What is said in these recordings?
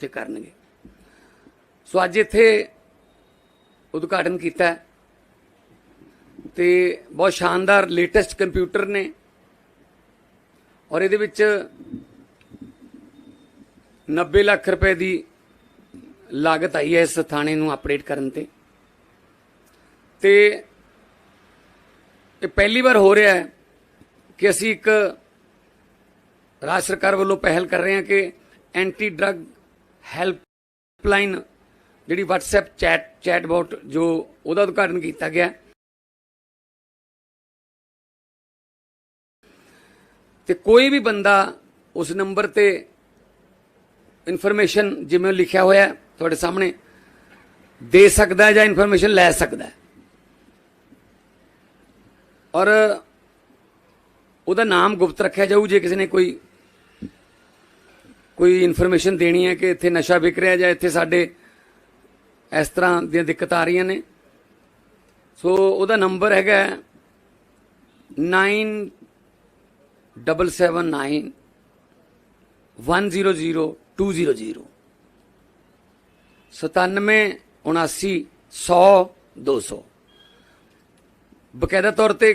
ਉੱਥੇ ਕਰਨਗੇ। ਸੋ ਅੱਜ ਇੱਥੇ ਉਦਘਾਟਨ ਕੀਤਾ ਹੈ ਤੇ ਬਹੁਤ ਸ਼ਾਨਦਾਰ ਲੇਟੈਸਟ ਕੰਪਿਊਟਰ ਨੇ ਔਰ ਇਹਦੇ ਵਿੱਚ 90 ਲੱਖ ਰੁਪਏ ਦੀ ਲਾਗਤ ਆਈ ਹੈ ਇਸ ਥਾਣੇ ਨੂੰ ਅਪਡੇਟ ਕਰਨ ਤੇ। ਤੇ ਇਹ ਪਹਿਲੀ ਵਾਰ ਹੋ ਰਿਹਾ ਹੈ ਕਿ ਅਸੀਂ ਇੱਕ ਰਾਜ ਸਰਕਾਰ ਵੱਲੋਂ ਪਹਿਲ ਕਰ ਰਹੇ ਹਾਂ ਕਿ ਐਂਟੀ ਡਰੱਗ ਹੈਲਪਲਾਈਨ ਜਿਹੜੀ WhatsApp ਚੈਟ, ਚੈਟਬੋਟ ਜੋ ਉਹਦਾ ਉਦਘਾਟਨ ਕੀਤਾ ਗਿਆ ਹੈ। ਤੇ ਕੋਈ ਵੀ ਬੰਦਾ ਉਸ ਨੰਬਰ ਤੇ ਇਨਫੋਰਮੇਸ਼ਨ ਜਿਵੇਂ ਲਿਖਿਆ ਹੋਇਆ ਤੁਹਾਡੇ ਸਾਹਮਣੇ, ਦੇ ਸਕਦਾ ਹੈ ਜਾਂ ਇਨਫੋਰਮੇਸ਼ਨ ਲੈ ਸਕਦਾ ਹੈ ਔਰ ਉਹਦਾ ਨਾਮ ਗੁਪਤ ਰੱਖਿਆ ਜਾਊ, ਜੇ ਕਿਸੇ ਨੇ ਕੋਈ ਕੋਈ ਇਨਫੋਰਮੇਸ਼ਨ ਦੇਣੀ ਹੈ ਕਿ ਇੱਥੇ ਨਸ਼ਾ ਵਿਕ ਰਿਹਾ ਜਾਂ ਇੱਥੇ ਸਾਡੇ ਇਸ ਤਰ੍ਹਾਂ ਦੀਆਂ ਦਿੱਕਤਾਂ ਆ ਰਹੀਆਂ ਨੇ? ਸੋ ਉਹਦਾ ਨੰਬਰ ਹੈਗਾ 9779 100200 97 79 100 200 ਬਕਾਇਦਾ ਤੌਰ ਤੇ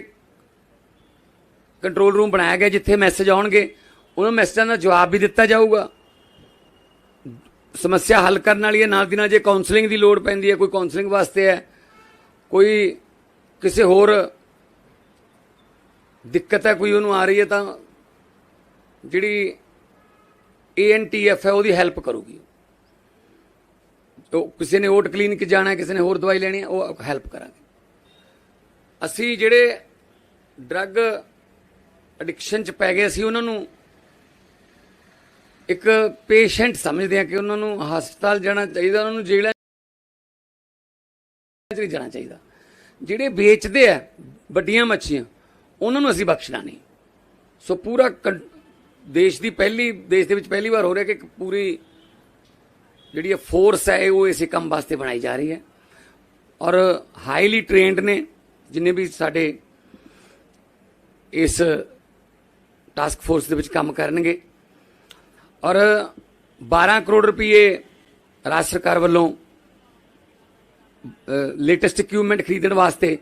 ਕੰਟਰੋਲ ਰੂਮ ਬਣਾਇਆ ਗਿਆ ਜਿੱਥੇ ਮੈਸੇਜ ਆਉਣਗੇ, ਉਹਨਾਂ ਮੈਸੇਜਾਂ ਦਾ ਜਵਾਬ ਵੀ ਦਿੱਤਾ ਜਾਊਗਾ। ਸਮੱਸਿਆ ਹੱਲ ਕਰਨ ਵਾਲੀ ਹੈ। ਨਾਲ ਦੀ ਨਾਲ ਜੇ ਕਾਉਂਸਲਿੰਗ ਦੀ ਲੋੜ ਪੈਂਦੀ ਹੈ, ਕੋਈ ਕਾਉਂਸਲਿੰਗ ਵਾਸਤੇ ਹੈ, ਕੋਈ ਕਿਸੇ ਹੋਰ ਦਿੱਕਤ ਹੈ, ਕੋਈ ਉਹਨੂੰ ਆ ਰਹੀ ਹੈ ਤਾਂ ਜਿਹੜੀ ਏਐਨਟੀਐਫ ਹੈ, ਉਹਦੀ ਹੈਲਪ ਕਰੂਗੀ। ਉਹ ਕਿਸੇ ਨੇ ਓਟ ਕਲੀਨਿਕ ਜਾਣਾ ਕਿਸੇ ਨੇ ਹੋਰ ਦਵਾਈ ਲੈਣੀ ਹੈ, ਉਹ ਹੈਲਪ ਕਰਾਂਗੇ। ਅਸੀਂ ਜਿਹੜੇ ਡਰੱਗ ਐਡਿਕਸ਼ਨ ਚ ਪੈ ਗਏ, ਅਸੀਂ ਉਹਨਾਂ ਨੂੰ ਇੱਕ ਪੇਸ਼ੈਂਟ ਸਮਝਦੇ ਆ ਕਿ ਉਹਨਾਂ ਨੂੰ ਹਸਪਤਾਲ ਜਾਣਾ ਚਾਹੀਦਾ, ਉਹਨਾਂ ਨੂੰ ਜੇਲ੍ਹਾਂ ਚ ਨਹੀਂ ਜਾਣਾ ਚਾਹੀਦਾ। ਜਿਹੜੇ ਵੇਚਦੇ ਆ ਵੱਡੀਆਂ ਮੱਛੀਆਂ, ਉਹਨਾਂ ਨੂੰ ਅਸੀਂ ਬਖਸ਼ਣਾ ਨਹੀਂ। ਸੋ ਪੂਰਾ ਕੰ- ਦੇਸ਼ ਦੀ ਪਹਿਲੀ, ਦੇਸ਼ ਦੇ ਵਿੱਚ ਪਹਿਲੀ ਵਾਰ ਹੋ ਰਿਹਾ ਕਿ ਇੱਕ ਪੂਰੀ ਜਿਹੜੀ ਇਹ ਫੋਰਸ ਹੈ, ਉਹ ਇਸੇ ਕੰਮ ਵਾਸਤੇ ਬਣਾਈ ਜਾ ਰਹੀ ਹੈ। ਔਰ ਹਾਈਲੀ ਟ੍ਰੇਨਡ ਨੇ, ਜਿੰਨੇ ਵੀ ਸਾਡੇ ਇਸ ਟਾਸਕ ਫੋਰਸ ਦੇ ਵਿੱਚ ਕੰਮ ਕਰਨਗੇ। ਔਰ 12 ਕਰੋੜ ਰੁਪਏ ਰਾਜ ਸਰਕਾਰ ਵੱਲੋਂ ਲੇਟੈਸਟ ਇਕਵਿਪਮੈਂਟ ਖਰੀਦਣ ਵਾਸਤੇ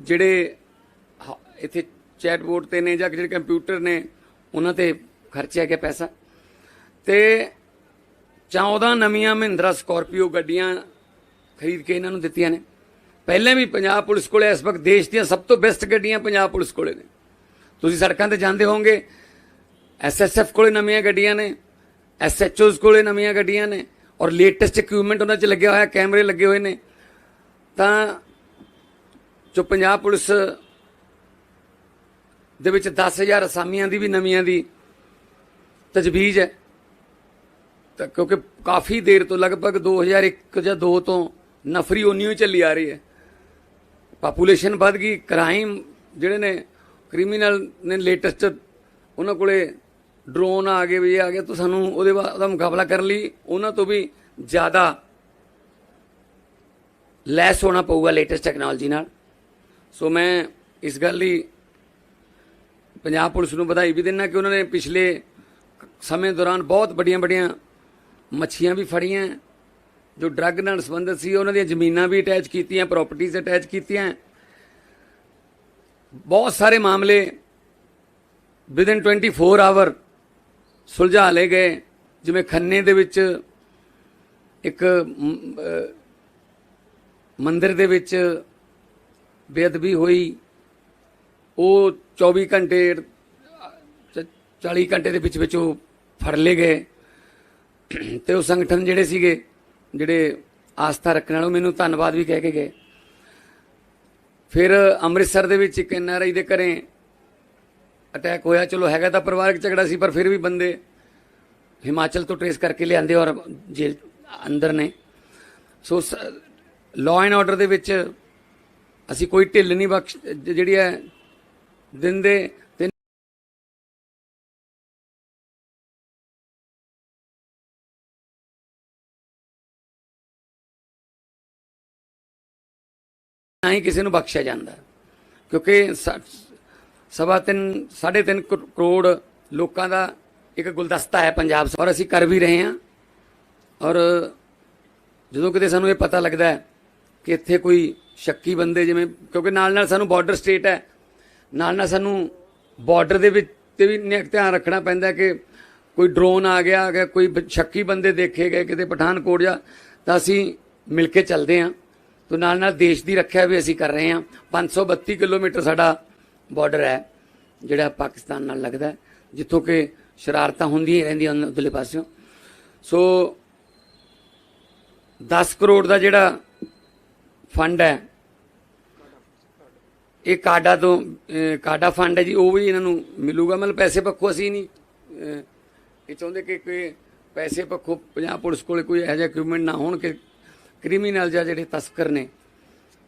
ਜਿਹੜੇ ਹ- ਇੱਥੇ ਚੈਟਬੋਟ ਤੇ ਨੇ ਜਾਂ ਜਿਹੜੇ ਕੰਪਿਊਟਰ ਨੇ, ਉਹਨਾਂ ਤੇ ਖਰਚਿਆ ਗਿਆ ਪੈਸਾ। ਤੇ 14 ਨਵੀਆਂ ਮਹਿੰਦਰਾ ਸਕਾਰਪੀਓ ਗੱਡੀਆਂ ਖਰੀਦ ਕੇ ਇਹਨਾਂ ਨੂੰ ਦਿੱਤੀਆਂ ਨੇ। ਪਹਿਲਾਂ ਵੀ ਪੰਜਾਬ ਪੁਲਿਸ ਕੋਲੇ ਇਸ ਵਕਤ ਦੇਸ਼ ਦੀਆਂ ਸਭ ਤੋਂ ਬੈਸਟ ਗੱਡੀਆਂ ਪੰਜਾਬ ਪੁਲਿਸ ਕੋਲੇ ਨੇ। ਤੁਸੀਂ ਸੜਕਾਂ ਤੇ ਜਾਂਦੇ ਹੋਵੋਗੇ ਐਸਐਸਐਫ ਕੋਲੇ ਨਵੀਆਂ ਗੱਡੀਆਂ ਨੇ ਐਸਐਚਓਜ਼ ਕੋਲੇ ਨਵੀਆਂ ਗੱਡੀਆਂ ਨੇ ਔਰ ਲੇਟੈਸਟ ਇਕਵਿਪਮੈਂਟ ਉਹਨਾਂ 'ਚ ਲੱਗਿਆ ਹੋਇਆ, ਕੈਮਰੇ ਲੱਗੇ ਹੋਏ ਨੇ। ਤਾਂ ਜੋ ਪੰਜਾਬ ਪੁਲਿਸ ਦੇ ਵਿੱਚ 10000 ਅਸਾਮੀਆਂ ਦੀ ਵੀ ਨਵੀਆਂ ਦੀ ਤਜਵੀਜ਼ ਹੈ। ਤਾਂ ਕਿਉਂਕਿ ਕਾਫੀ ਦੇਰ ਤੋਂ ਲਗਭਗ 2001 ਜਾਂ 2 ਤੋਂ ਨਫਰੀ ਉਨੀ ਚੱਲੀ ਆ ਰਹੀ ਹੈ। ਪਾਪੂਲੇਸ਼ਨ ਵੱਧ ਗਈ ਕ੍ਰਾਈਮ ਜਿਹੜੇ ਨੇ ਕ੍ਰਿਮੀਨਲ ਨੇ ਲੇਟੈਸਟ ਉਹਨਾਂ ਕੋਲੇ ਡਰੋਨ ਆ ਗਏ ਵੀ ਇਹ ਆ ਗਏ ਤਾਂ ਸਾਨੂੰ ਉਹਦੇ ਬਾਅਦ ਉਹਦਾ ਮੁਕਾਬਲਾ ਕਰਨ ਲਈ ਉਹਨਾਂ ਤੋਂ ਵੀ ਜ਼ਿਆਦਾ ਲੈਸ ਹੋਣਾ ਪਊਗਾ ਲੇਟੈਸਟ ਟੈਕਨੋਲੋਜੀ ਨਾਲ। ਸੋ ਮੈਂ ਇਸ ਗੱਲ ਲਈ ਪੰਜਾਬ ਪੁਲਿਸ ਨੂੰ ਵਧਾਈ ਵੀ ਦਿੰਦਾ ਕਿ ਉਹਨਾਂ ਨੇ ਪਿਛਲੇ ਸਮੇਂ ਦੌਰਾਨ ਬਹੁਤ ਵੱਡੀਆਂ ਵੱਡੀਆਂ ਮੱਛੀਆਂ ਵੀ ਫੜੀਆਂ, ਜੋ ਡਰੱਗ ਨਾਲ ਸੰਬੰਧਿਤ ਸੀ, ਉਹਨਾਂ ਦੀਆਂ ਜ਼ਮੀਨਾਂ ਵੀ ਅਟੈਚ ਕੀਤੀਆਂ ਪ੍ਰਾਪਰਟੀਆਂ ਅਟੈਚ ਕੀਤੀਆਂ। ਬਹੁਤ ਸਾਰੇ ਮਾਮਲੇ ਵਿਦਿਨ 24 ਆਵਰ ਸੁਲਝਾ ਲਏ ਗਏ। ਜਿਵੇਂ ਖੰਨੇ ਦੇ ਵਿੱਚ ਇੱਕ ਮ, ਮੰਦਿਰ ਦੇ ਵਿੱਚ ਬੇਅਦਬੀ ਹੋਈ। ਉਹ 24 ਘੰਟੇ ਚ- 40 ਘੰਟੇ ਦੇ ਵਿੱਚ ਵਿੱਚ ਉਹ ਫੜ ਲਏ ਗਏ। ਤੇ ਉਹ ਸੰਗਠਨ ਜਿਹੜੇ ਸੀਗੇ ਜਿਹੜੇ ਆਸਥਾ ਰੱਖਣ ਵਾਲੇ ਮੈਨੂੰ ਧੰਨਵਾਦ ਵੀ ਕਹਿ ਕੇ ਗਏ। ਫਿਰ ਅੰਮ੍ਰਿਤਸਰ ਦੇ ਵਿੱਚ ਇੱਕ ਐਨਆਰਆਈ ਦੇ ਘਰੇ ਅਟੈਕ ਹੋਇਆ, ਚਲੋ ਹੈਗਾ ਤਾਂ ਪਰਿਵਾਰਕ ਝਗੜਾ ਸੀ, ਪਰ ਫਿਰ ਵੀ ਬੰਦੇ ਹਿਮਾਚਲ ਤੋਂ ਟ੍ਰੇਸ ਕਰਕੇ ਲਿਆਂਦੇ ਔਰ ਜੇਲ ਅੰਦਰ ਨੇ। ਸੋ ਲਾਅ ਐਂਡ ਆਰਡਰ ਦੇ ਵਿੱਚ ਅਸੀਂ ਕੋਈ ਢਿੱਲ ਨਹੀਂ ਬਖਸ਼ ਜਿਹੜੀ ਹੈ, ਦਿੰਦੇ ਤੇ ਨਾ ਹੀ ਕਿਸੇ ਨੂੰ ਬਖਸ਼ਿਆ ਜਾਂਦਾ। ਕਿਉਂਕਿ ਸਵਾ ਤਿੰਨ, ਸਾਢੇ ਤਿੰਨ ਕਰੋ- ਕਰੋੜ ਲੋਕਾਂ ਦਾ ਇੱਕ ਗੁਲਦਸਤਾ ਹੈ ਪੰਜਾਬ ਔਰ ਅਸੀਂ ਕਰ ਵੀ ਰਹੇ ਹਾਂ। ਔਰ ਜਦੋਂ ਕਿਤੇ ਸਾਨੂੰ ਇਹ ਪਤਾ ਲੱਗਦਾ ਹੈ ਕਿ ਇੱਥੇ ਕੋਈ ਸ਼ੱਕੀ ਬੰਦੇ ਜਿਵੇਂ ਕਿਉਂਕਿ ਨਾਲ ਨਾਲ ਸਾਨੂੰ ਬਾਰਡਰ ਸਟੇਟ ਹੈ। ਨਾਲ ਨਾਲ ਸਾਨੂੰ ਬਾਰਡਰ ਦੇ ਵਿੱਚ ਤੇ ਵੀ ਧਿਆਨ ਰੱਖਣਾ ਪੈਂਦਾ ਕਿ ਕੋਈ ਡਰੋਨ ਆ ਗਿਆ ਆ ਗਿਆ ਕੋਈ ਸ਼ੱਕੀ ਬੰਦੇ ਦੇਖੇ ਗਏ ਕਿਤੇ ਪਠਾਨਕੋਟ ਜਾਂ ਤਾਂ ਅਸੀਂ ਮਿਲ ਕੇ ਚੱਲਦੇ ਹਾਂ। ਤੇ ਨਾਲ ਨਾਲ ਦੇਸ਼ ਦੀ ਰੱਖਿਆ ਵੀ ਅਸੀਂ ਕਰ ਰਹੇ ਹਾਂ। 532 ਕਿਲੋਮੀਟਰ ਸਾਡਾ ਬਾਰਡਰ ਹੈ, ਜਿਹੜਾ ਪਾਕਿਸਤਾਨ ਨਾਲ ਲੱਗਦਾ ਜਿੱਥੋਂ ਕਿ ਸ਼ਰਾਰਤਾਂ ਹੁੰਦੀਆਂ ਰਹਿੰਦੀਆਂ ਉਹਨਾਂ ਉਧਰਲੇ ਪਾਸਿਓਂ। ਸੋ 10 ਕਰੋੜ ਦਾ ਜਿਹੜਾ ਫੰਡ ਹੈ, ਇਹ ਕਾਡਾ ਤੋਂ ਕਾਡਾ ਫੰਡ ਹੈ ਜੀ, ਉਹ ਵੀ ਇਹਨਾਂ ਨੂੰ ਮਿਲੂਗਾ। ਮਤਲਬ ਪੈਸੇ ਪੱਖੋਂ ਅਸੀਂ ਨਹੀਂ ਇਹ ਚਾਹੁੰਦੇ ਕਿ ਕੋਈ ਪੈਸੇ ਪੱਖੋਂ ਪੰਜਾਬ ਪੁਲਿਸ ਕੋਲੇ ਕੋਈ ਇਹੋ ਜਿਹਾ ਇਕਵਿਪਮੈਂਟ ਨਾ ਹੋਣ ਕਿ ਕ੍ਰਿਮੀਨਲ ਜਾਂ ਜਿਹੜੇ ਤਸਕਰ ਨੇ,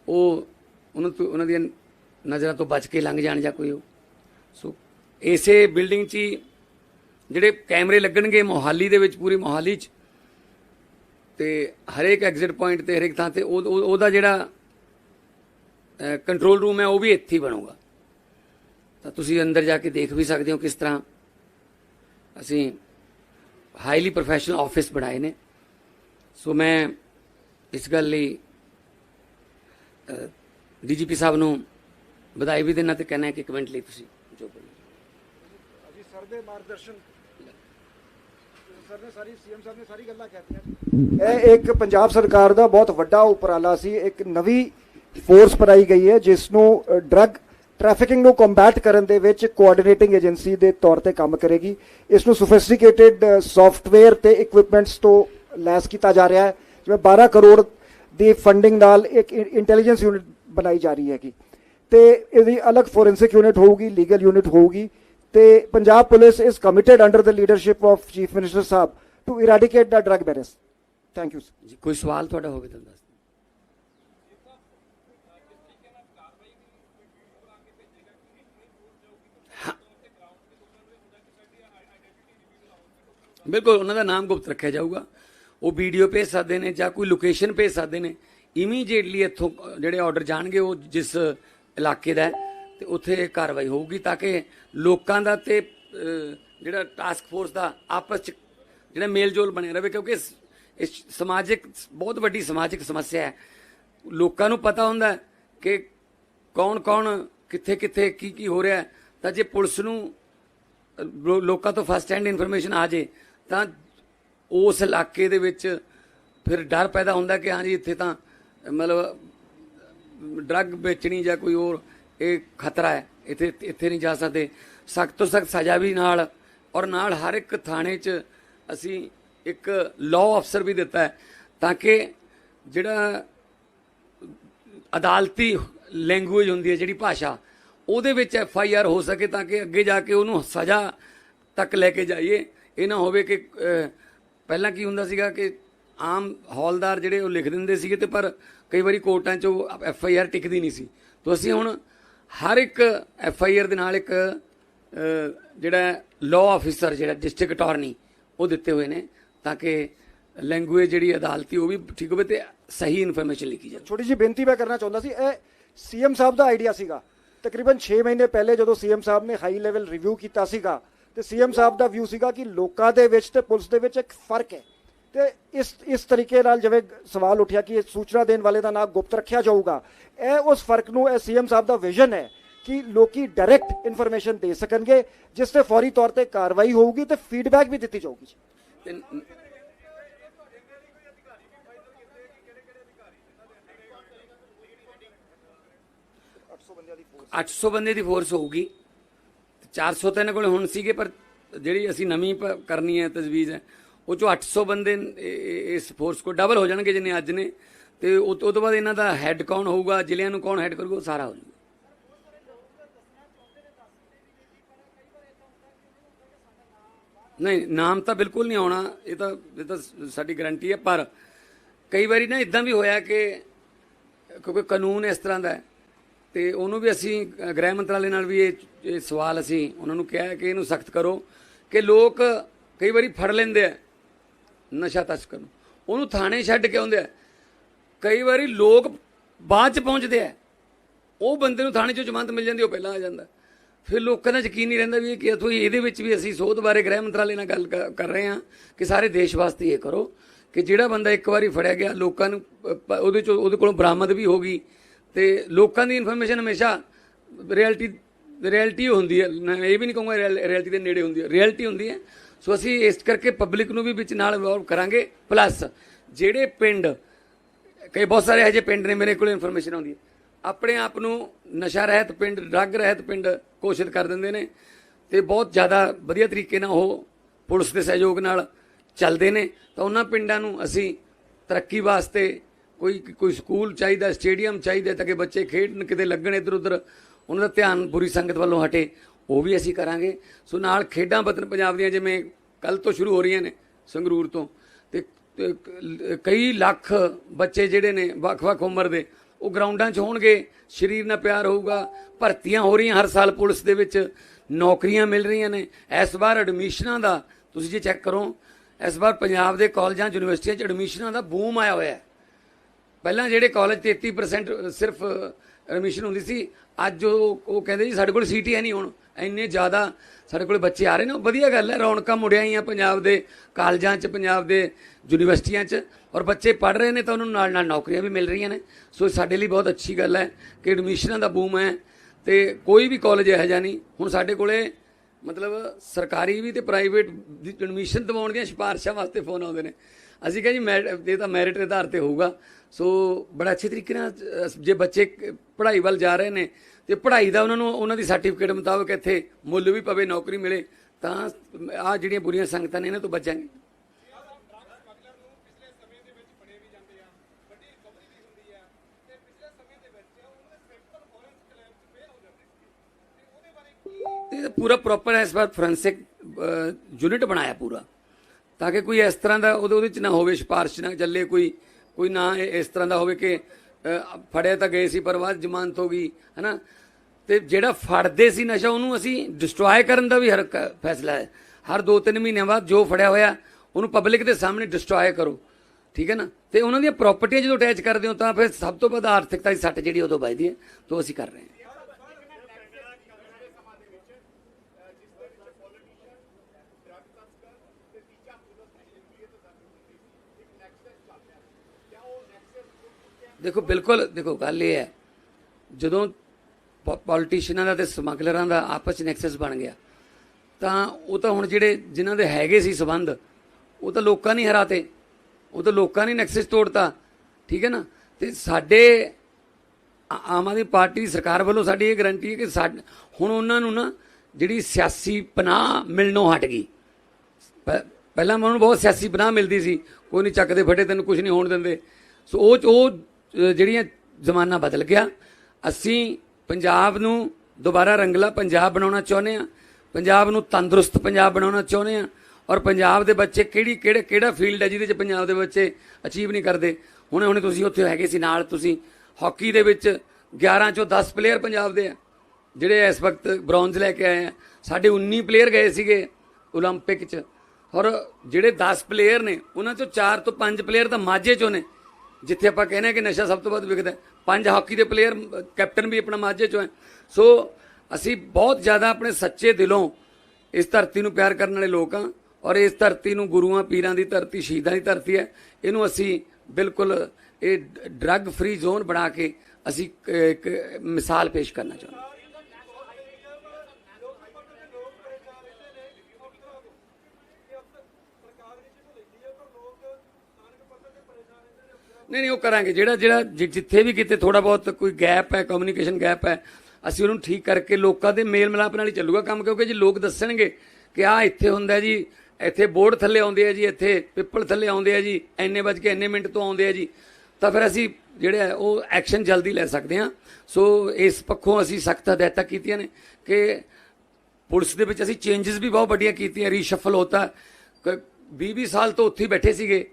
ਉਹ ਉਹਨਾਂ ਤੋਂ, ਉਹਨਾਂ ਦੀਆਂ ਨਜ਼ਰਾਂ ਤੋਂ ਬਚ ਕੇ ਲੰਘ ਜਾਣ ਜਾਂ ਕੋਈ ਉਹ। ਸੋ, ਇਸੇ ਬਿਲਡਿੰਗ 'ਚ ਹੀ ਜਿਹੜੇ ਕੈਮਰੇ ਲੱਗਣਗੇ ਮੋਹਾਲੀ ਦੇ ਵਿੱਚ, ਪੂਰੀ ਮੋਹਾਲੀ 'ਚ, ਤੇ ਹਰੇਕ ਐਗਜ਼ਿਟ ਪੁਆਇੰਟ ਤੇ, ਹਰੇਕ ਥਾਂ ਤੇ, ਉਹ ਉਹ- ਉਹਦਾ ਜਿਹੜਾ ਕੰਟਰੋਲ ਰੂਮ ਹੈ, ਉਹ ਵੀ ਇੱਥੇ ਹੀ ਬਣੂਗਾ। ਤਾਂ ਤੁਸੀਂ ਅੰਦਰ ਜਾ ਕੇ ਦੇਖ ਵੀ ਸਕਦੇ ਹੋ ਕਿਸ ਤਰ੍ਹਾਂ ਅਸੀਂ ਹਾਈਲੀ ਪ੍ਰੋਫੈਸ਼ਨਲ ਆਫਿਸ ਬਣਾਏ ਨੇ। ਸੋ ਮੈਂ ਇਸ ਗੱਲ ਲਈ ਡੀਜੀਪੀ ਸਾਹਿਬ ਨੂੰ ਵਧਾਈ ਵੀ ਦੇਣਾ ਤੇ ਕਹਿਣਾ ਹੈ ਕਿ ਕਮੈਂਟ ਲਈ ਤੁਸੀਂ ਜੋ ਬੋਲੋ। ਅਸੀਂ ਸਰ ਦੇ ਮਾਰਗਦਰਸ਼ਨ ਸਰ ਨੇ ਸਾਰੀ ਸੀਐਮ ਸਾਹਿਬ ਨੇ ਸਾਰੀ ਗੱਲਾਂ ਕਹਿਤੀਆਂ। ਇਹ ਇੱਕ ਪੰਜਾਬ ਸਰਕਾਰ ਦਾ ਬਹੁਤ ਵੱਡਾ ਉਪਰਾਲਾ ਸੀ। ਇੱਕ ਨਵੀਂ ਫੋਰਸ ਬਣਾਈ ਗਈ ਹੈ ਜਿਸ ਨੂੰ ਡਰੱਗ ਟ੍ਰੈਫਿਕਿੰਗ ਨੂੰ ਕੰਬੈਟ ਕਰਨ ਦੇ ਵਿੱਚ ਕੋਆਰਡੀਨੇਟਿੰਗ ਏਜੰਸੀ ਦੇ ਤੌਰ ਤੇ ਕੰਮ ਕਰੇਗੀ। ਇਸ ਨੂੰ ਸੋਫਿਸਟੀਕੇਟਿਡ ਸੌਫਟਵੇਅਰ ਤੇ ਇਕਵਿਪਮੈਂਟਸ ਤੋਂ ਲੈਸ ਕੀਤਾ ਜਾ ਰਿਹਾ ਹੈ। ਜਿਵੇਂ 12 ਕਰੋੜ ਦੀ ਫੰਡਿੰਗ ਨਾਲ ਇੱਕ ਇੰਟੈਲੀਜੈਂਸ ਯੂਨਿਟ ਬਣਾਈ ਜਾ ਰਹੀ ਹੈਗੀ। ਤੇ ਇਹਦੀ ਅਲੱਗ ਫੋਰੈਂਸਿਕ ਯੂਨਿਟ ਹੋਊਗੀ ਲੀਗਲ ਯੂਨਿਟ ਹੋਊਗੀ ਤੇ Punjab police is committed under the leadership of chief minister sahib to eradicate the drug menace thank you ji ਕੋਈ ਸਵਾਲ ਤੁਹਾਡਾ ਹੋਵੇ ਤਾਂ ਦੱਸ। ਬਿਲਕੁਲ ਉਹਨਾਂ ਦਾ ਨਾਮ ਗੁਪਤ ਰੱਖਿਆ ਜਾਊਗਾ। ਉਹ ਵੀਡੀਓ ਭੇਜ ਸਕਦੇ ਨੇ ਜਾਂ ਕੋਈ ਲੋਕੇਸ਼ਨ ਭੇਜ ਸਕਦੇ ਨੇ। ਇਮੀਡੀਏਟਲੀ ਇੱਥੋਂ ਜਿਹੜੇ ਆਰਡਰ ਜਾਣਗੇ ਉਹ ਜਿਸ ਇਲਾਕੇ ਦਾ ਹੈ ਤੇ ਉੱਥੇ ਕਾਰਵਾਈ ਹੋਊਗੀ ਤਾਂ ਕਿ ਲੋਕਾਂ ਦਾ ਤੇ ਜਿਹੜਾ ਟਾਸਕ ਫੋਰਸ ਦਾ ਆਪਸ ਚ ਜਿਹੜਾ ਮੇਲਜੋਲ ਬਣਿਆ ਰਹੇ ਕਿਉਂਕਿ ਇਸ- ਸਮਾਜਿਕ, ਬਹੁਤ ਵੱਡੀ ਸਮਾਜਿਕ ਸਮੱਸਿਆ ਹੈ। ਲੋਕਾਂ ਨੂੰ ਪਤਾ ਹੁੰਦਾ ਕਿ ਕੌਣ ਕੌਣ ਕਿੱਥੇ ਕਿੱਥੇ ਕੀ ਕੀ ਹੋ ਰਿਹਾ ਤਾਂ ਜੇ ਪੁਲਿਸ ਨੂੰ ਲੋ- ਲੋਕਾਂ ਤੋਂ ਫਸਟ ਹੈਂਡ ਇਨਫੋਰਮੇਸ਼ਨ ਆ ਜੇ, ਤਾਂ ਉਸ ਇਲਾਕੇ ਦੇ ਵਿੱਚ ਫਿਰ ਡਰ ਪੈਦਾ ਹੁੰਦਾ ਕਿ ਹਾਂਜੀ ਇੱਥੇ ਤਾਂ ਮਤਲਬ ਡਰੱਗ ਵੇਚਣੀ ਜਾਂ ਕੋਈ ਹੋਰ, ਇਹ ਖਤਰਾ ਹੈ। ਇੱਥੇ ਇੱਥੇ ਨਹੀਂ ਜਾ ਸਕਦੇ। ਸਖਤ ਤੋਂ ਸਖਤ ਸਜ਼ਾ ਵੀ ਨਾਲ, ਔਰ ਨਾਲ ਹਰ ਇੱਕ ਥਾਣੇ 'ਚ ਅਸੀਂ ਇੱਕ ਲਾਅ ਅਫਸਰ ਵੀ ਦਿੱਤਾ ਹੈ, ਤਾਂ ਕਿ ਜਿਹੜਾ ਅਦਾਲਤੀ ਲੈਂਗੁਏਜ ਹੁੰਦੀ ਹੈ, ਜਿਹੜੀ ਭਾਸ਼ਾ, ਉਹਦੇ ਵਿੱਚ ਐਫ ਆਈ ਆਰ ਹੋ ਸਕੇ ਤਾਂ ਕਿ ਅੱਗੇ ਜਾ ਕੇ ਉਹਨੂੰ ਸਜ਼ਾ ਤੱਕ ਲੈ ਕੇ ਜਾਈਏ। ਇਹ ਨਾ ਹੋਵੇ ਕਿ ਪਹਿਲਾਂ ਕੀ ਹੁੰਦਾ ਸੀਗਾ ਕਿ ਆਮ ਹੌਲਦਾਰ ਜਿਹੜੇ ਉਹ ਲਿਖ ਦਿੰਦੇ ਸੀਗੇ ਤੇ ਪਰ ਕਈ ਵਾਰੀ ਕੋਰਟਾਂ 'ਚ ਉਹ ਐਫ ਆਈ ਆਰ ਟਿਕਦੀ ਨਹੀਂ ਸੀ। ਤੋਂ ਅਸੀਂ ਹੁਣ ਹਰ ਇੱਕ ਐਫ ਆਈ ਆਰ ਦੇ ਨਾਲ ਇੱਕ ਜਿਹੜਾ ਲਾਅ ਆਫੀਸਰ ਜਿਹੜਾ ਡਿਸਟ੍ਰਿਕਟ ਅਟਾਰਨੀ ਉਹ ਦਿੱਤੇ ਹੋਏ ਨੇ ਤਾਂ ਕਿ ਲੈਂਗੁਏਜ ਜਿਹੜੀ ਅਦਾਲਤੀ ਉਹ ਵੀ ਠੀਕ ਹੋਵੇ ਤੇ ਸਹੀ ਇਨਫੋਰਮੇਸ਼ਨ ਲਿਖੀ ਜਾਵੇ। ਛੋਟੀ ਜਿਹੀ ਬੇਨਤੀ ਮੈਂ ਕਰਨਾ ਚਾਹੁੰਦਾ ਸੀ, ਇਹ ਸੀਐਮ ਸਾਹਿਬ ਦਾ ਆਈਡੀਆ ਸੀਗਾ। ਤਕਰੀਬਨ 6 ਮਹੀਨੇ ਪਹਿਲੇ ਜਦੋਂ ਸੀਐਮ ਸਾਹਿਬ ਨੇ ਹਾਈ ਲੈਵਲ ਰਿਵਿਊ ਕੀਤਾ ਸੀਗਾ, ਤੇ ਸੀਐਮ ਸਾਹਿਬ ਦਾ ਵਿਊ ਸੀਗਾ ਕਿ ਲੋਕਾਂ ਦੇ ਵਿੱਚ ਤੇ ਪੁਲਿਸ ਦੇ ਵਿੱਚ ਇੱਕ ਫ਼ਰਕ ਹੈ। ਤੇ ਇਸ ਇਸ ਤਰੀਕੇ ਨਾਲ ਜਿਵੇਂ ਸਵਾਲ ਉੱਠਿਆ ਕਿ ਸੂਚਨਾ ਦੇਣ ਵਾਲੇ ਦਾ ਨਾਮ ਗੁਪਤ ਰੱਖਿਆ ਜਾਊਗਾ, ਇਹ ਉਸ ਫ਼ਰਕ ਨੂੰ, ਇਹ ਸੀਐਮ ਸਾਹਿਬ ਦਾ ਵਿਜ਼ਨ ਹੈ ਕਿ ਲੋਕੀ ਡਾਇਰੈਕਟ ਇਨਫੋਰਮੇਸ਼ਨ ਦੇ ਸਕਣਗੇ, ਜਿਸ ਤੇ ਫੌਰੀ ਤੌਰ ਤੇ ਕਾਰਵਾਈ ਹੋਊਗੀ ਤੇ ਫੀਡਬੈਕ ਵੀ ਦਿੱਤੀ ਜਾਊਗੀ ਤੇ 800 ਬੰਦੇ ਦੀ ਫੋਰਸ ਹੋਊਗੀ। 400 ਤਾਂ ਇਹਨਾਂ ਕੋਲ ਹੁਣ ਸੀਗੇ, ਪਰ ਜਿਹੜੀ ਅਸੀਂ ਨਵੀਂ ਕਰਨੀ ਹੈ ਤਜਵੀਜ਼ ਹੈ ਉਹ ਚੋਂ 800 ਬੰਦੇ ਇਸ ਫੋਰਸ ਕੋ ਡਬਲ ਹੋ ਜਾਣਗੇ ਜਿੰਨੇ ਅੱਜ ਨੇ। ਤੇ ਉਹ ਤੋਂ ਬਾਅਦ ਇਹਨਾਂ ਦਾ ਹੈੱਡ ਕੌਣ ਹੋਊਗਾ, ਜ਼ਿਲ੍ਹਿਆਂ ਨੂੰ ਕੌਣ ਹੈੱਡ ਕਰੂਗਾ, ਉਹ ਸਾਰਾ ਹੋ ਜਾਊਗਾ। ਨਹੀਂ, ਨਾਮ ਤਾਂ ਬਿਲਕੁਲ ਨਹੀਂ ਆਉਣਾ। ਇਹ ਤਾਂ ਇਹ ਤਾਂ ਸਾਡੀ ਗਾਰੰਟੀ ਹੈ, ਪਰ ਕਈ ਵਾਰੀ ਨਾ ਇਦਾਂ ਵੀ ਹੋਇਆ ਕਿ ਕਿਉਂਕਿ ਕਾਨੂੰਨ ਇਸ ਤਰ੍ਹਾਂ ਦਾ ਹੈ, ਤੇ ਉਹਨੂੰ ਵੀ ਅਸੀਂ ਗ੍ਰਹਿ ਮੰਤਰਾਲੇ ਨਾਲ ਵੀ ਇਹ ਸਵਾਲ ਅਸੀਂ ਉਹਨਾਂ ਨੂੰ ਕਿਹਾ ਕਿ ਇਹਨੂੰ ਸਖਤ ਕਰੋ ਕਿ ਲੋਕ ਕਈ ਵਾਰੀ ਫੜ ਲੈਂਦੇ ਆ। ਨਸ਼ਾ ਤਸਕਰ ਨੂੰ। ਉਹਨੂੰ ਥਾਣੇ ਛੱਡ ਕੇ ਆਉਂਦੇ ਆ। ਕਈ ਵਾਰੀ ਲੋਕ ਬਾਅਦ ਚ ਪਹੁੰਚਦੇ ਆ। ਉਹ ਬੰਦੇ ਨੂੰ ਥਾਣੇ ਚੋਂ ਜ਼ਮਾਨਤ ਮਿਲ ਜਾਂਦੀ, ਉਹ ਪਹਿਲਾਂ ਆ ਜਾਂਦਾ। ਫਿਰ ਲੋਕਾਂ ਦਾ ਯਕੀਨ ਨਹੀਂ ਰਹਿੰਦਾ ਵੀ ਇਹ ਕਿ ਇੱਥੋਂ ਇਹਦੇ ਵਿੱਚ ਵੀ ਅਸੀਂ ਸੋਧ ਬਾਰੇ ਗ੍ਰਹਿ ਮੰਤਰਾਲੇ ਨਾਲ ਗੱਲ ਕ- ਕਰ ਰਹੇ ਹਾਂ ਕਿ ਸਾਰੇ ਦੇਸ਼ ਵਾਸਤੇ ਇਹ ਕਰੋ ਕਿ ਜਿਹੜਾ ਬੰਦਾ ਇੱਕ ਵਾਰੀ ਫੜਿਆ ਗਿਆ, ਲੋਕਾਂ ਨੂੰ ਉਹਦੇ ਚੋਂ, ਉਹਦੇ ਕੋਲੋਂ ਬਰਾਮਦ ਵੀ ਹੋ ਗਈ ਤੇ ਲੋਕਾਂ ਦੀ ਇਨਫੋਰਮੇਸ਼ਨ ਹਮੇਸ਼ਾ ਰਿਐਲਿਟੀ ਰਿਐਲਿਟੀ ਹੁੰਦੀ ਹੈ। ਮੈਂ ਇਹ ਵੀ ਨਹੀਂ ਕਹੂੰਗਾ ਰਿਐਲਿਟੀ ਦੇ ਨੇੜੇ ਹੁੰਦੀ ਹੈ। ਰਿਐਲਿਟੀ ਹੁੰਦੀ ਹੈ। ਸੋ ਅਸੀਂ ਇਸ ਕਰਕੇ ਪਬਲਿਕ ਨੂੰ ਵੀ ਵਿੱਚ ਨਾਲ ਇਨਵੋਲਵ ਕਰਾਂਗੇ। ਪਲੱਸ ਜਿਹੜੇ ਪਿੰਡ, ਕਈ ਬਹੁਤ ਸਾਰੇ ਇਹੋ ਜਿਹੇ ਪਿੰਡ ਨੇ ਮੇਰੇ ਕੋਲ ਇਨਫੋਰਮੇਸ਼ਨ ਆਉਂਦੀ ਹੈ। ਆਪਣੇ ਆਪ ਨੂੰ ਨਸ਼ਾ ਰਹਿਤ ਪਿੰਡ, ਡਰੱਗ ਰਹਿਤ ਪਿੰਡ ਘੋਸ਼ਿਤ ਕਰ ਦਿੰਦੇ ਨੇ ਤੇ ਬਹੁਤ ਜ਼ਿਆਦਾ ਵਧੀਆ ਤਰੀਕੇ ਨਾਲ ਉਹ ਪੁਲਿਸ ਦੇ ਸਹਿਯੋਗ ਨਾਲ ਚੱਲਦੇ ਨੇ। ਤਾਂ ਉਹਨਾਂ ਪਿੰਡਾਂ ਨੂੰ ਅਸੀਂ ਤਰੱਕੀ ਵਾਸਤੇ ਕੋਈ ਕੋਈ ਸਕੂਲ ਚਾਹੀਦਾ, ਸਟੇਡੀਅਮ ਚਾਹੀਦਾ ਤਾਂ ਕਿ ਬੱਚੇ ਖੇਡਣ, ਕਿਤੇ ਲੱਗਣ ਇੱਧਰ ਉੱਧਰ ਉਹਨਾਂ ਦਾ ਧਿਆਨ ਬੁਰੀ ਸੰਗਤ ਵੱਲੋਂ ਹਟੇ। ਉਹ ਵੀ ਅਸੀਂ ਕਰਾਂਗੇ। ਸੋ ਨਾਲ ਖੇਡਾਂ ਵਤਨ ਪੰਜਾਬ ਦੀਆਂ ਜਿਵੇਂ ਕੱਲ ਤੋਂ ਸ਼ੁਰੂ ਹੋ ਰਹੀਆਂ ਨੇ ਸੰਗਰੂਰ ਤੋਂ ਤੇ ਕਈ ਲੱਖ ਬੱਚੇ ਜਿਹੜੇ ਨੇ ਵੱਖ-ਵੱਖ ਉਮਰ ਦੇ, ਉਹ ਗਰਾਊਂਡਾਂ 'ਚ ਹੋਣਗੇ। ਸਰੀਰ ਨਾਲ ਪਿਆਰ ਹੋਊਗਾ। ਭਰਤੀਆਂ ਹੋ ਰਹੀਆਂ ਹਰ ਸਾਲ ਪੁਲਿਸ ਦੇ ਵਿੱਚ। ਨੌਕਰੀਆਂ ਮਿਲ ਰਹੀਆਂ ਨੇ। ਇਸ ਵਾਰ ਐਡਮਿਸ਼ਨਾਂ ਦਾ ਤੁਸੀਂ ਜੇ ਚੈੱਕ ਕਰੋ, ਇਸ ਵਾਰ ਪੰਜਾਬ ਦੇ ਕਾਲਜਾਂ ਯੂਨੀਵਰਸਿਟੀਆਂ 'ਚ ਐਡਮਿਸ਼ਨਾਂ ਦਾ ਬੂਮ ਆਇਆ ਹੋਇਆ ਹੈ। ਪਹਿਲਾਂ ਜਿਹੜੇ ਕਾਲਜ 33% ਸਿਰਫ ਐਡਮਿਸ਼ਨ ਹੁੰਦੀ ਸੀ, ਅੱਜ ਉਹ ਉਹ ਕਹਿੰਦੇ ਜੀ ਸਾਡੇ ਕੋਲ ਸੀਟ ਹੈ ਨਹੀਂ ਹੁਣ। ਇੰਨੇ ਜ਼ਿਆਦਾ ਸਾਡੇ ਕੋਲ ਬੱਚੇ ਆ ਰਹੇ ਨੇ, ਉਹ ਵਧੀਆ ਗੱਲ ਹੈ। ਰੌਣਕਾਂ ਮੁੜਿਆ ਹੀ ਆ ਪੰਜਾਬ ਦੇ ਕਾਲਜਾਂ 'ਚ, ਪੰਜਾਬ ਦੇ ਯੂਨੀਵਰਸਿਟੀਆਂ 'ਚ ਔਰ ਬੱਚੇ ਪੜ ਰਹੇ ਨੇ ਤਾਂ ਉਹਨਾਂ ਨੂੰ ਨਾਲ ਨਾਲ ਨੌਕਰੀਆਂ ਵੀ ਮਿਲ ਰਹੀਆਂ ਨੇ। ਸੋ ਸਾਡੇ ਲਈ ਬਹੁਤ ਅੱਛੀ ਗੱਲ ਹੈ ਕਿ ਐਡਮਿਸ਼ਨਾਂ ਦਾ ਬੂਮ ਹੈ ਤੇ ਕੋਈ ਵੀ ਕਾਲਜ ਇਹੋ ਜਿਹਾ ਨਹੀਂ। ਹੁਣ ਸਾਡੇ ਕੋਲੇ ਮਤਲਬ ਸਰਕਾਰੀ ਵੀ ਤੇ ਪ੍ਰਾਈਵੇਟ ਐਡਮਿਸ਼ਨ ਦਿਵਾਉਣ ਦੀਆਂ ਸਿਫਾਰਸ਼ਾਂ ਵਾਸਤੇ ਫੋਨ ਆਉਂਦੇ ਨੇ। ਅਸੀਂ ਕਹਿੰਦੇ ਜੀ ਮੈਰਿਟ ਇਹ ਤਾਂ ਮੈਰਿਟ ਦੇ ਆਧਾਰ ਤੇ ਹੋਊਗਾ। ਸੋ ਬੜਾ ਅੱਛੇ ਤਰੀਕੇ ਨਾਲ ਜੇ ਬੱਚੇ ਪੜ੍ਹਾਈ ਵੱਲ ਜਾ ਰਹੇ ਨੇ ਤੇ ਪੜ੍ਹਾਈ ਦਾ ਉਹਨਾਂ ਨੂੰ, ਉਹਨਾਂ ਦੀ ਸਰਟੀਫਿਕੇਟ ਮੁਤਾਬਕ ਇੱਥੇ ਮੁੱਲ ਵੀ ਪਵੇ, ਨੌਕਰੀ ਮਿਲੇ, ਤਾਂ ਆ ਜਿਹੜੀਆਂ ਬੁਰੀਆਂ ਸੰਗਤਾਂ ਨੇ, ਇਹਨਾਂ ਤੋਂ ਬਚਾਂਗੇ। ਇਹ ਪੂਰਾ ਪ੍ਰੋਪਰ ਇਸ ਵਾਰ ਫੋਰੈਂਸਿਕ ਯੂਨਿਟ ਬਣਾਇਆ ਪੂਰਾ। ਤਾਂ ਕਿ ਕੋਈ ਇਸ ਤਰ੍ਹਾਂ ਦਾ ਉਹਦੇ ਉਹਦੇ ਚ ਨਾ ਹੋਵੇ ਸਿਫਾਰਿਸ਼, ਨਾ ਚੱਲੇ ਕੋਈ ਕੋਈ ਨਾ ਇਸ ਤਰ੍ਹਾਂ ਦਾ ਹੋਵੇ ਕਿ ਫੜਿਆ ਤਾਂ ਗਏ ਸੀ, ਪਰ ਬਾਅਦ ਜ਼ਮਾਨਤ ਹੋ ਗਈ, ਹੈਨਾ? ਤੇ ਜਿਹੜਾ ਫੜਦੇ ਸੀ ਨਸ਼ਾ, ਉਹਨੂੰ ਅਸੀਂ ਡਿਸਟਰੋਏ ਕਰਨ ਦਾ ਵੀ ਹਰ ਫੈਸਲਾ ਹੈ। ਹਰ 2-3 ਮਹੀਨਿਆਂ ਬਾਅਦ ਜੋ ਫੜਿਆ ਹੋਇਆ, ਉਹਨੂੰ ਪਬਲਿਕ ਦੇ ਸਾਹਮਣੇ ਡਿਸਟਰੋਏ ਕਰੋ। ਠੀਕ ਹੈ ਨਾ? ਤੇ ਉਹਨਾਂ ਦੀਆਂ ਪ੍ਰਾਪਰਟੀਆਂ ਜਦੋਂ ਅਟੈਚ ਕਰਦੇ ਹੋ, ਤਾਂ ਫਿਰ ਸਭ ਤੋਂ ਵੱਧ ਆਰਥਿਕਤਾ ਦੀ ਸੱਟ ਜਿਹੜੀ ਉਦੋਂ ਵੱਜਦੀ ਹੈ, ਤੋਂ ਅਸੀਂ ਕਰ ਰਹੇ ਹਾਂ। ਦੇਖੋ, ਬਿਲਕੁਲ ਦੇਖੋ, ਗੱਲ ਇਹ ਹੈ, ਜਦੋਂ ਪੋਲਿਟਿਸ਼ੀਅਨਾਂ ਦਾ ਤੇ ਸਮਗਲਰਾਂ ਦਾ ਆਪਸ ਚ ਨੈਕਸਸ ਬਣ ਗਿਆ। ਤਾਂ ਉਹ ਤਾਂ ਹੁਣ ਜਿਹੜੇ ਜਿਨ੍ਹਾਂ ਦੇ ਹੈਗੇ ਸੀ ਸਬੰਧ, ਉਹ ਤਾਂ ਲੋਕਾਂ ਨੇ ਹਰਾਤੇ। ਉਹ ਤਾਂ ਲੋਕਾਂ ਨੇ ਨੈਕਸਸ ਤੋੜਤਾ, ਠੀਕ ਹੈ ਨਾ? ਤੇ ਸਾਡੇ ਆਮ ਆਦਮੀ ਪਾਰਟੀ ਦੀ ਸਰਕਾਰ ਵੱਲੋਂ ਸਾਡੀ ਇਹ ਗਰੰਟੀ ਹੈ ਕਿ ਸਾਡ- ਹੁਣ ਉਹਨਾਂ ਨੂੰ ਨਾ ਜਿਹੜੀ ਸਿਆਸੀ ਪਨਾਹ ਮਿਲਣੋਂ ਹਟ ਗਈ। ਪਹਿਲਾਂ ਉਹਨਾਂ ਨੂੰ ਬਹੁਤ ਸਿਆਸੀ ਪਨਾਹ ਮਿਲਦੀ ਸੀ, ਕੋਈ ਨਹੀਂ ਚੱਕਦੇ ਫਟੇ, ਤੈਨੂੰ ਕੁਝ ਨਹੀਂ ਹੋਣ ਦਿੰਦੇ। ਸੋ ਉਹ ਉਹ ਜਿਹੜੀਆਂ ਜ਼ਮਾਨਾ ਬਦਲ ਗਿਆ, ਅਸੀਂ ਪੰਜਾਬ ਨੂੰ ਦੁਬਾਰਾ ਰੰਗਲਾ ਪੰਜਾਬ ਬਣਾਉਣਾ ਚਾਹੁੰਦੇ ਆ ਪੰਜਾਬ ਨੂੰ ਤੰਦਰੁਸਤ ਪੰਜਾਬ ਬਣਾਉਣਾ ਚਾਹੁੰਦੇ ਆ ਔਰ ਪੰਜਾਬ ਦੇ ਬੱਚੇ ਕਿਹੜੀ ਕਿਹੜੇ ਕਿਹੜਾ ਫੀਲਡ ਹੈ ਜਿਹਦੇ 'ਚ ਪੰਜਾਬ ਦੇ ਬੱਚੇ ਅਚੀਵ ਨਹੀਂ ਕਰਦੇ ਹੁਣੇ ਹੁਣੇ ਤੁਸੀਂ ਉੱਥੇ ਹੈਗੇ ਸੀ ਨਾਲ ਤੁਸੀਂ ਹਾਕੀ ਦੇ ਵਿੱਚ 11 ਚੋਂ 10 ਪਲੇਅਰ ਪੰਜਾਬ ਦੇ ਆ ਜਿਹੜੇ ਇਸ ਵਕਤ ਬ੍ਰੌਂਜ਼ ਲੈ ਕੇ ਆਏ ਆ ਸਾਡੇ 19 ਪਲੇਅਰ ਗਏ ਸੀਗੇ 올림픽 'ਚ ਔਰ ਜਿਹੜੇ 10 ਪਲੇਅਰ ਨੇ ਉਹਨਾਂ ਚੋਂ 4 ਤੋਂ 5 ਪਲੇਅਰ ਤਾਂ ਮਾਝੇ ਚੋਂ ਨੇ ਜਿੱਥੇ ਆਪਾਂ ਕਹਿੰਦੇ ਆ ਕਿ ਨਸ਼ਾ ਸਭ ਤੋਂ ਵੱਧ ਵਿਕਦਾ ਹੈ। ਪੰਜ ਹਾਕੀ ਦੇ ਪਲੇਅਰ ਕੈਪਟਨ ਵੀ ਆਪਣਾ ਮਾਝੇ ਚੋਂ ਹੈ। ਸੋ ਅਸੀਂ ਬਹੁਤ ਜ਼ਿਆਦਾ ਆਪਣੇ ਸੱਚੇ ਦਿਲੋਂ ਇਸ ਧਰਤੀ ਨੂੰ ਪਿਆਰ ਕਰਨ ਵਾਲੇ ਲੋਕ ਹਾਂ ਔਰ ਇਸ ਧਰਤੀ ਨੂੰ ਗੁਰੂਆਂ, ਪੀਰਾਂ ਦੀ ਧਰਤੀ, ਸ਼ਹੀਦਾਂ ਦੀ ਧਰਤੀ ਹੈ। ਇਹਨੂੰ ਅਸੀਂ ਬਿਲਕੁਲ ਇਹ ਡਰੱਗ ਫ੍ਰੀ ਜ਼ੋਨ ਬਣਾ ਕੇ ਅਸੀਂ ਇੱਕ ਮਿਸਾਲ ਪੇਸ਼ ਕਰਨਾ ਚਾਹੁੰਦੇ ਨਹੀਂ ਨਹੀਂ, ਉਹ ਕਰਾਂਗੇ। ਜਿਹੜਾ ਜਿਹੜਾ ਜਿੱਥੇ ਵੀ ਕਿਤੇ ਥੋੜਾ ਬਹੁਤ ਕੋਈ ਗੈਪ ਹੈ ਕਮਿਊਨੀਕੇਸ਼ਨ ਗੈਪ ਹੈ, ਅਸੀਂ ਉਹਨੂੰ ਠੀਕ ਕਰਕੇ ਲੋਕਾਂ ਦੇ ਮੇਲ ਮਿਲਾਪ ਨਾਲ ਹੀ ਚੱਲੂਗਾ ਕੰਮ, ਕਿਉਂਕਿ ਜੇ ਲੋਕ ਦੱਸਣਗੇ ਕਿ ਆ ਇੱਥੇ ਹੁੰਦਾ ਜੀ, ਇੱਥੇ ਬੋਰਡ ਥੱਲੇ ਆਉਂਦੇ ਆ ਜੀ, ਇੱਥੇ ਪਿੱਪਲ ਥੱਲੇ ਆਉਂਦੇ ਆ ਜੀ ਐਨੇ ਵੱਜ ਕੇ ਐਨੇ ਮਿੰਟ ਤੋਂ ਆਉਂਦੇ ਆ ਜੀ, ਤਾਂ ਫਿਰ ਅਸੀਂ ਜਿਹੜੇ ਆ, ਉਹ ਐਕਸ਼ਨ ਜਲਦੀ ਲੈ ਸਕਦੇ ਹਾਂ। ਸੋ ਇਸ ਪੱਖੋਂ ਅਸੀਂ ਸਖਤ ਹਦਾਇਤਾਂ ਕੀਤੀਆਂ ਨੇ ਕਿ ਪੁਲਿਸ ਦੇ ਵਿੱਚ ਅਸੀਂ ਚੇਂਜਸ ਵੀ ਬਹੁਤ ਵੱਡੀਆਂ ਕੀਤੀਆਂ ਰੀਸ਼ਫਲ ਹੋਤਾ। 20-20 ਸਾਲ ਤੋਂ ਉੱਥੇ ਹੀ ਬੈਠੇ ਸੀਗੇ।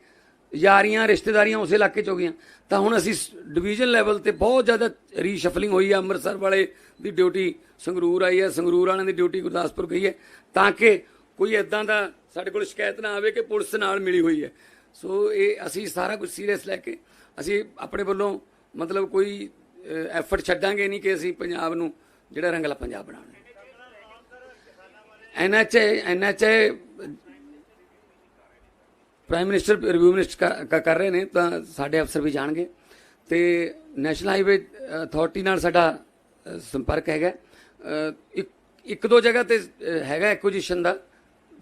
ਯਾਰੀਆਂ ਰਿਸ਼ਤੇਦਾਰੀਆਂ ਉਸੇ ਇਲਾਕੇ ਚ ਹੋ ਗਈਆਂ। ਤਾਂ ਹੁਣ ਅਸੀਂ ਡਿਵੀਜ਼ਨ ਲੈਵਲ ਤੇ ਬਹੁਤ ਜ਼ਿਆਦਾ ਰੀਸ਼ਫਲਿੰਗ ਹੋਈ ਹੈ ਅੰਮ੍ਰਿਤਸਰ ਵਾਲੇ ਦੀ ਡਿਊਟੀ ਸੰਗਰੂਰ ਆਈ ਹੈ ਸੰਗਰੂਰ ਵਾਲਿਆਂ ਦੀ ਡਿਊਟੀ ਗੁਰਦਾਸਪੁਰ ਗਈ ਹੈ। ਤਾਂ ਕਿ ਕੋਈ ਐਦਾਂ ਦਾ ਸਾਡੇ ਕੋਲ ਸ਼ਿਕਾਇਤ ਨਾ ਆਵੇ ਕਿ ਪੁਲਿਸ ਨਾਲ ਮਿਲੀ ਹੋਈ ਹੈ। ਸੋ ਇਹ ਅਸੀਂ ਸਾਰਾ ਕੁਝ ਸੀਰੀਅਸ ਲੈ ਕੇ ਅਸੀਂ ਆਪਣੇ ਵੱਲੋਂ ਮਤਲਬ ਕੋਈ ਐਫਰਟ ਛੱਡਾਂਗੇ ਨਹੀਂ ਕਿ ਅਸੀਂ ਪੰਜਾਬ ਨੂੰ ਜਿਹੜਾ ਰੰਗਲਾ ਪੰਜਾਬ ਬਣਾਉਣਾ। NHA NHA prime minister review minister ਕਰ- ਕਰ ਰਹੇ ਨੇ ਤਾਂ ਸਾਡੇ ਅਫਸਰ ਵੀ ਜਾਣਗੇ। ਤੇ ਨੈਸ਼ਨਲ ਹਾਈਵੇ ਅਥਾਰਟੀ ਨਾਲ ਸਾਡਾ ਸੰਪਰਕ ਹੈਗਾ। ਇੱਕ ਇੱਕ ਦੋ ਜਗ੍ਹਾ ਤੇ ਅ, ਹੈਗਾ ਐਕੁਜੀਸ਼ਨ ਦਾ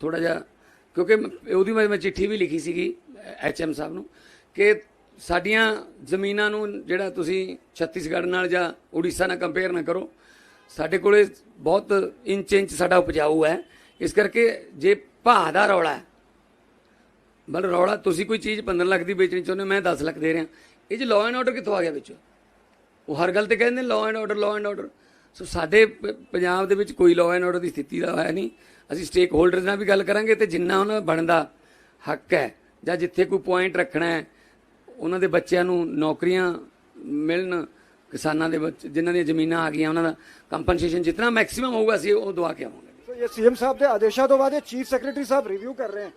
ਥੋੜਾ ਜਿਹਾ ਕਿਉਂਕਿ ਉਹਦੀ ਮੈਂ ਮੈਂ ਚਿੱਠੀ ਵੀ ਲਿਖੀ ਸੀਗੀ ਐਚਐਮ ਸਾਹਿਬ ਨੂੰ ਕਿ ਸਾਡੀਆਂ ਜ਼ਮੀਨਾਂ ਨੂੰ ਜਿਹੜਾ ਤੁਸੀਂ ਛੱਤੀਸਗੜ੍ਹ ਨਾਲ ਜਾਂ ਉੜੀਸਾ ਨਾਲ ਕੰਪੇਅਰ ਨਾ ਕਰੋ ਸਾਡੇ ਕੋਲੇ ਬਹੁਤ ਇੰਚ ਇੰਚ ਸਾਡਾ ਉਪਜਾਊ ਹੈ। ਇਸ ਕਰਕੇ ਜੇ ਭਾਅ ਦਾ ਰੌਲਾ ਬਲ ਰੌਲਾ ਤੁਸੀਂ ਕੋਈ ਚੀਜ਼ 15 ਲੱਖ ਦੀ ਵੇਚਣੀ ਚਾਹੁੰਦੇ ਹੋ, ਮੈਂ 10 ਲੱਖ ਦੇ ਰਿਹਾ। ਇਹ ਚ ਲਾਅ ਐਂਡ ਆਰਡਰ ਕਿੱਥੋਂ ਆ ਗਿਆ ਵਿੱਚੋਂ? ਉਹ ਹਰ ਗੱਲ ਤੇ ਕਹਿੰਦੇ law and order law and order so ਸਾਡੇ ਪ- ਪੰਜਾਬ ਦੇ ਵਿੱਚ ਕੋਈ ਲਾਅ ਐਂਡ ਆਰਡਰ ਦੀ ਸਥਿਤੀ ਦਾ ਹੋਇਆ ਨਹੀਂ। ਅਸੀਂ ਸਟੇਕ ਹੋਲਡਰਸ ਨਾਲ ਵੀ ਗੱਲ ਕਰਾਂਗੇ ਤੇ ਜਿੰਨਾ ਉਹਨਾਂ ਦਾ ਬਣਦਾ ਹੱਕ ਹੈ ਜਾਂ ਜਿੱਥੇ ਕੋਈ ਪੁਆਇੰਟ ਰੱਖਣਾ ਹੈ ਉਹਨਾਂ ਦੇ ਬੱਚਿਆਂ ਨੂੰ ਨੌਕਰੀਆਂ ਮਿਲਣ ਕਿਸਾਨਾਂ ਦੇ ਬੱਚੇ ਜਿਨ੍ਹਾਂ ਦੀਆਂ ਜ਼ਮੀਨਾਂ ਆ ਗਈਆਂ ਉਹਨਾਂ ਦਾ ਕੰਪਨਸੇਸ਼ਨ ਜਿੰਨਾ ਮੈਕਸਿਮਮ ਹੋਊਗਾ ਅਸੀਂ ਉਹ ਦਵਾ ਕੇ ਆਵਾਂਗੇ। ਸੋ ਇਹ ਸੀਐਮ ਸਾਹਿਬ ਦੇ ਆਦੇਸ਼ਾਂ ਤੋਂ ਬਾਅਦ ਇਹ ਚੀਫ ਸੈਕਟਰੀ ਸਾਹਿਬ ਰਿਵਿਊ ਕਰ ਰਹੇ ਹਨ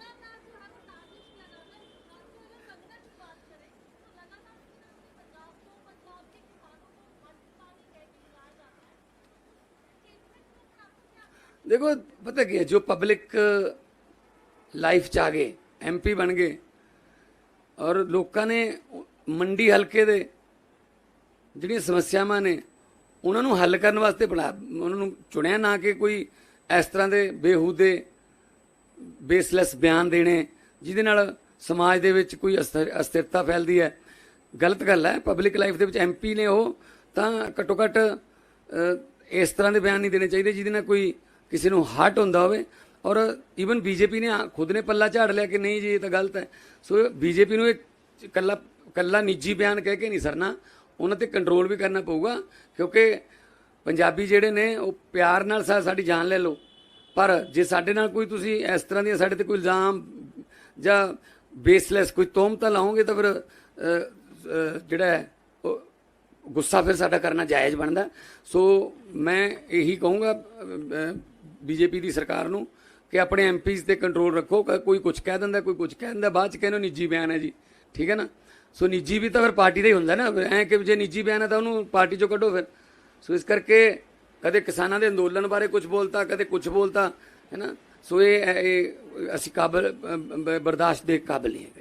ਦੇਖੋ, ਪਤਾ ਕੀ ਹੈ, ਜੋ ਪਬਲਿਕ ਲਾਈਫ ਚ ਆ ਗਏ ਐਮਪੀ ਬਣ ਗਏ, ਔਰ ਲੋਕਾਂ ਨੇ ਮੰਡੀ ਹਲਕੇ ਦੇ ਜਿਹੜੀਆਂ ਸਮੱਸਿਆਵਾਂ ਨੇ, ਉਹਨਾਂ ਨੂੰ ਹੱਲ ਕਰਨ ਵਾਸਤੇ ਬਣਾ, ਉਹਨਾਂ ਨੂੰ ਚੁਣਿਆ ਨਾ ਕਿ ਕੋਈ ਇਸ ਤਰ੍ਹਾਂ ਦੇ ਬੇਹੂਦੇ ਬੇਸਲੈਸ ਬਿਆਨ ਦੇਣੇ, ਜਿਹਦੇ ਨਾਲ ਸਮਾਜ ਦੇ ਵਿੱਚ ਕੋਈ ਅਸਥਿਰ- ਅਸਥਿਰਤਾ ਫੈਲਦੀ ਹੈ। ਗਲਤ ਗੱਲ ਹੈ ਪਬਲਿਕ ਲਾਈਫ ਦੇ ਵਿੱਚ ਐਮਪੀ ਨੇ ਉਹ ਤਾਂ ਘੱਟੋ ਘੱਟ ਇਸ ਤਰ੍ਹਾਂ ਦੇ ਬਿਆਨ ਨਹੀਂ ਦੇਣੇ ਚਾਹੀਦੇ ਜਿਹਦੇ ਨਾਲ ਕੋਈ ਕਿਸੇ ਨੂੰ ਹਾਰਟ ਹੁੰਦਾ ਹੋਵੇ ਔਰ ਈਵਨ ਬੀਜੇਪੀ ਨੇ ਖੁਦ ਨੇ ਪੱਲਾ ਝਾੜ ਲਿਆ ਕਿ ਨਹੀਂ ਜੀ, ਇਹ ਤਾਂ ਗਲਤ ਹੈ। ਸੋ ਬੀਜੇਪੀ ਨੂੰ ਇਹ ਕੱਲਾ ਕੱਲਾ ਨਿੱਜੀ ਬਿਆਨ ਕਹਿ ਕੇ ਨਹੀਂ ਸਰਨਾ। ਉਹਨਾਂ ਤੇ ਕੰਟਰੋਲ ਵੀ ਕਰਨਾ ਪਊਗਾ, ਕਿਉਂਕਿ ਪੰਜਾਬੀ ਜਿਹੜੇ ਨੇ, ਉਹ ਪਿਆਰ ਨਾਲ ਸਾਡੀ ਜਾਨ ਲੈ ਲਓ। ਪਰ ਜੇ ਸਾਡੇ ਨਾਲ ਕੋਈ ਤੁਸੀਂ ਇਸ ਤਰ੍ਹਾਂ ਦੀਆਂ ਸਾਡੇ ਤੇ ਕੋਈ ਇਲਜ਼ਾਮ ਜਾਂ ਬੇਸਲੈਸ ਕੋਈ ਤੋਮਤਾਂ ਲਾਓਗੇ ਤਾਂ ਫਿਰ ਜਿਹੜਾ ਹੈ, ਉਹ ਗੁੱਸਾ ਫਿਰ ਸਾਡਾ ਕਰਨਾ ਜਾਇਜ਼ ਬਣਦਾ। ਸੋ ਮੈਂ ਇਹੀ ਕਹੂੰਗਾ ਬੀਜੇਪੀ ਦੀ ਸਰਕਾਰ ਨੂੰ ਕਿ ਆਪਣੇ ਐਮਪੀਜ਼ ਤੇ ਕੰਟਰੋਲ ਰੱਖੋ, ਕ- ਕੋਈ ਕੁਝ ਕਹਿ ਦਿੰਦਾ, ਕੋਈ ਕੁਝ ਕਹਿ ਦਿੰਦਾ, ਬਾਅਦ ਚ ਕਹਿੰਦੇ ਨਿੱਜੀ ਬਿਆਨ ਹੈ ਜੀ। ਠੀਕ ਹੈ ਨਾ? ਸੋ ਨਿੱਜੀ ਵੀ ਤਾਂ ਫਿਰ ਪਾਰਟੀ ਦਾ ਹੀ ਹੁੰਦਾ ਨਾ। ਐ ਕਿ ਜੇ ਨਿੱਜੀ ਬਿਆਨ ਹੈ ਤਾਂ ਉਹਨੂੰ ਪਾਰਟੀ ਚੋਂ ਕੱਢੋ ਫਿਰ। ਸੋ ਇਸ ਕਰਕੇ ਕਦੇ ਕਿਸਾਨਾਂ ਦੇ ਅੰਦੋਲਨ ਬਾਰੇ ਕੁਝ ਬੋਲਤਾ, ਕਦੇ ਕੁਝ ਬੋਲਤਾ, ਹੈ ਨਾ? ਸੋ ਇਹ ਇਹ ਅਸੀਂ ਕਾਬਲ ਬਰਦਾਸ਼ਤ ਦੇ ਕਾਬਲ ਨਹੀਂ ਹੈਗੇ।